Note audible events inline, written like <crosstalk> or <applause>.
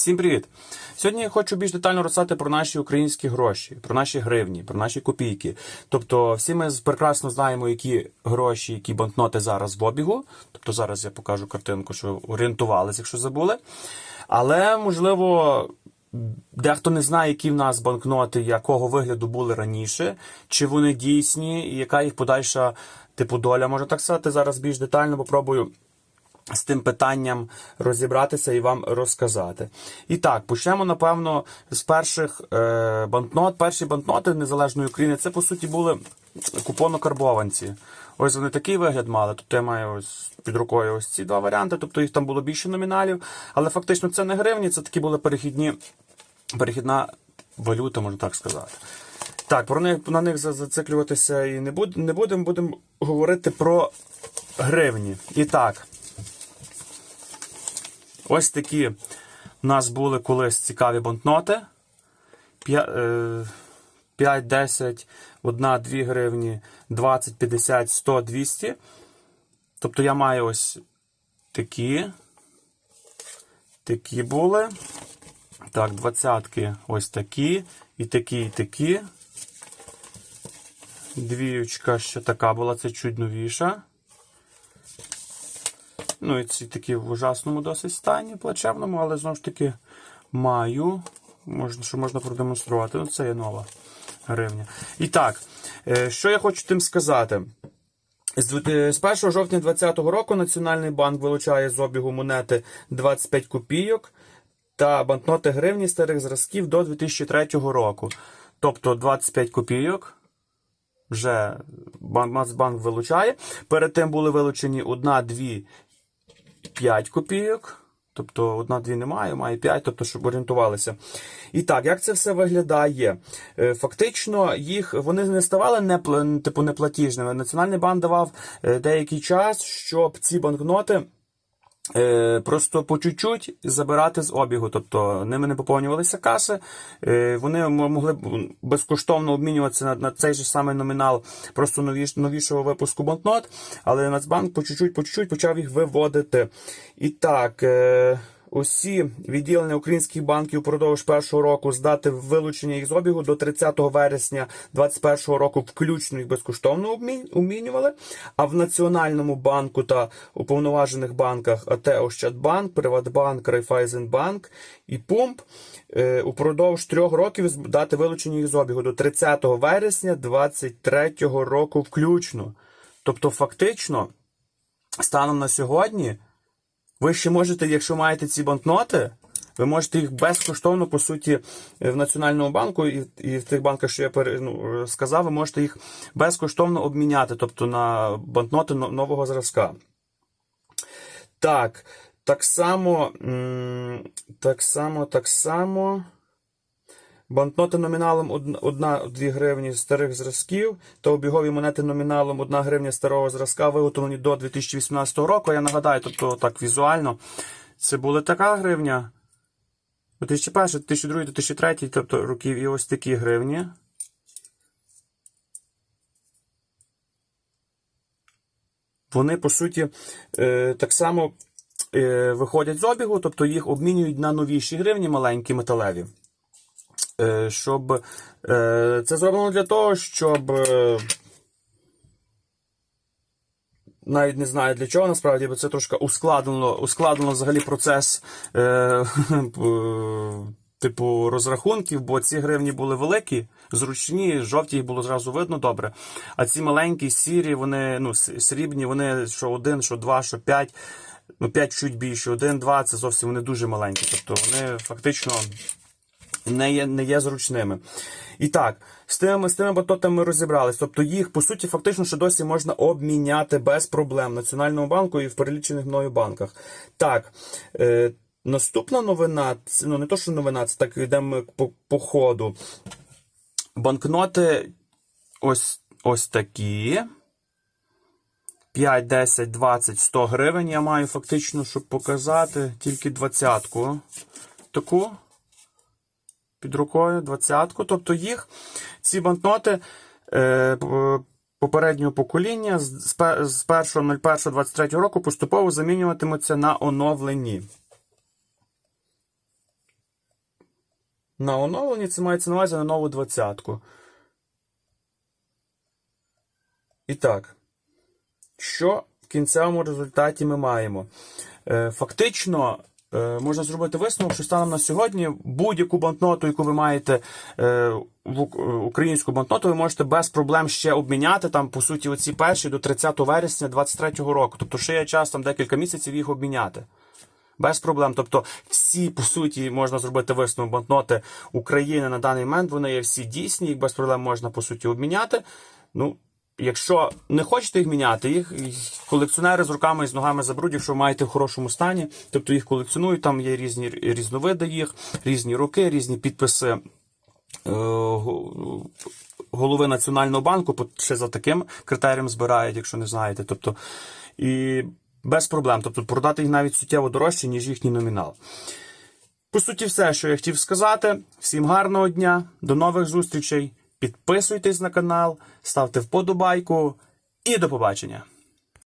Всім привіт! Сьогодні я хочу більш детально розказати про наші українські гроші, про наші гривні, про наші копійки. Тобто, всі ми прекрасно знаємо, які гроші, які банкноти зараз в обігу. Тобто зараз я покажу картинку, що орієнтувалися, якщо забули. Але можливо. Дехто не знає, які в нас банкноти, якого вигляду були раніше, чи вони дійсні, і яка їх подальша типу доля, можна так сказати. Зараз більш детально попробую з тим питанням розібратися і вам розказати. І так, почнемо, напевно, з перших е, банкнот. Перші банкноти Незалежної України це, по суті, були купонокарбованці. Ось вони такий вигляд мали. Тобто я маю ось під рукою ось ці два варіанти, тобто їх там було більше номіналів. Але фактично це не гривні, це такі були перехідні, перехідна валюта, можна так сказати. Так, про них на них зациклюватися і не будемо, не будемо, будемо говорити про гривні. І так. Ось такі в нас були колись цікаві банкноти. 5, 10, 1, 2 гривні, 20, 50, 100, 200. Тобто я маю ось такі. Такі були. Так, двадцятки ось такі. І такі, і такі. Двіючка ще така була, це чуть новіша. Ну, і ці такі в ужасному досить стані, плачевному, але знову ж таки маю. Можна, що можна продемонструвати. Ну, це є нова гривня. І так, е, що я хочу тим сказати. З дві- е, з 1 жовтня 2020 року Національний банк вилучає з обігу монети 25 копійок та банкноти гривні старих зразків до 2003 року. Тобто 25 копійок вже Бан- Нацбанк вилучає. Перед тим були вилучені 1, 2, 5 копійок. Тобто одна-дві немає, має 5, тобто, щоб орієнтувалися. І так, як це все виглядає? Е, Фактично, їх вони не ставали не, типу, неплатіжними. Національний банк давав е, деякий час, щоб ці банкноти. Е, просто по чуть-чуть забирати з обігу, тобто ними не поповнювалися каси, е, вони могли безкоштовно обмінюватися на, на цей же самий номінал просто новіш, новішого випуску банкнот, але Нацбанк по чуть-чуть, по чуть-чуть почав їх виводити. І так. Е, Усі відділення українських банків впродовж першого року здати вилучення їх з обігу до 30 вересня 2021 року включно їх безкоштовно обмін- обмінювали. А в Національному банку та уповноважених банках АТ Ощадбанк, Приватбанк, Райфайзенбанк і Пумп е, упродовж трьох років здати вилучення їх з обігу до 30 вересня 2023 року включно. Тобто, фактично, станом на сьогодні. Ви ще можете, якщо маєте ці банкноти, ви можете їх безкоштовно, по суті, в Національному банку і, і в тих банках, що я ну, сказав, ви можете їх безкоштовно обміняти, тобто на банкноти нового зразка. Так, так само, так само, так само. Банкноти номіналом 1-2 гривні старих зразків та обігові монети номіналом 1 гривня старого зразка виготовлені до 2018 року. Я нагадаю, тобто так візуально, це була така гривня. 2001, 2002, 2003, тобто років і ось такі гривні. Вони, по суті, е, так само е, виходять з обігу, тобто їх обмінюють на новіші гривні, маленькі металеві. Е, щоб е, це зроблено для того, щоб е, навіть не знаю для чого насправді, бо це трошки ускладнено, ускладнено взагалі процес <laughs> типу розрахунків, бо ці гривні були великі, зручні, жовті їх було зразу видно добре. А ці маленькі, сірі, вони ну, срібні, вони що один, що два, що п'ять. Ну, 5 чуть більше, один, два, це зовсім вони дуже маленькі. Тобто вони фактично не є, не є зручними. І так, з тими, з тими батотами ми розібрались. Тобто їх, по суті, фактично ще досі можна обміняти без проблем в Національному банку і в перелічених мною банках. Так, е, наступна новина, ну не то, що новина, це так йдемо по, по ходу. Банкноти ось, ось такі. 5, 10, 20, 100 гривень я маю фактично, щоб показати тільки двадцятку. Таку під рукою двадцятку. Тобто їх ці банкноти е, попереднього покоління з з 1.01.23 року поступово замінюватимуться на оновлені. на оновлені, це мається на увазі на нову двадцятку. І так, що в кінцевому результаті ми маємо? Е, Фактично, можна зробити висновок, що станом на сьогодні будь-яку банкноту, яку ви маєте е, в е, українську банкноту, ви можете без проблем ще обміняти там, по суті, оці перші до 30 вересня 2023 року. Тобто ще є час там декілька місяців їх обміняти. Без проблем. Тобто, всі, по суті, можна зробити висновок банкноти України на даний момент, вони є всі дійсні, їх без проблем можна, по суті, обміняти. Ну, якщо не хочете їх міняти, їх колекціонери з руками і з ногами заберуть, якщо маєте в хорошому стані. Тобто їх колекціонують, там є різні різновиди їх, різні роки, різні підписи е, голови Національного банку, ще за таким критерієм збирають, якщо не знаєте. Тобто, і без проблем. Тобто продати їх навіть суттєво дорожче, ніж їхній номінал. По суті, все, що я хотів сказати. Всім гарного дня, до нових зустрічей. Підписуйтесь на канал, ставте вподобайку і до побачення.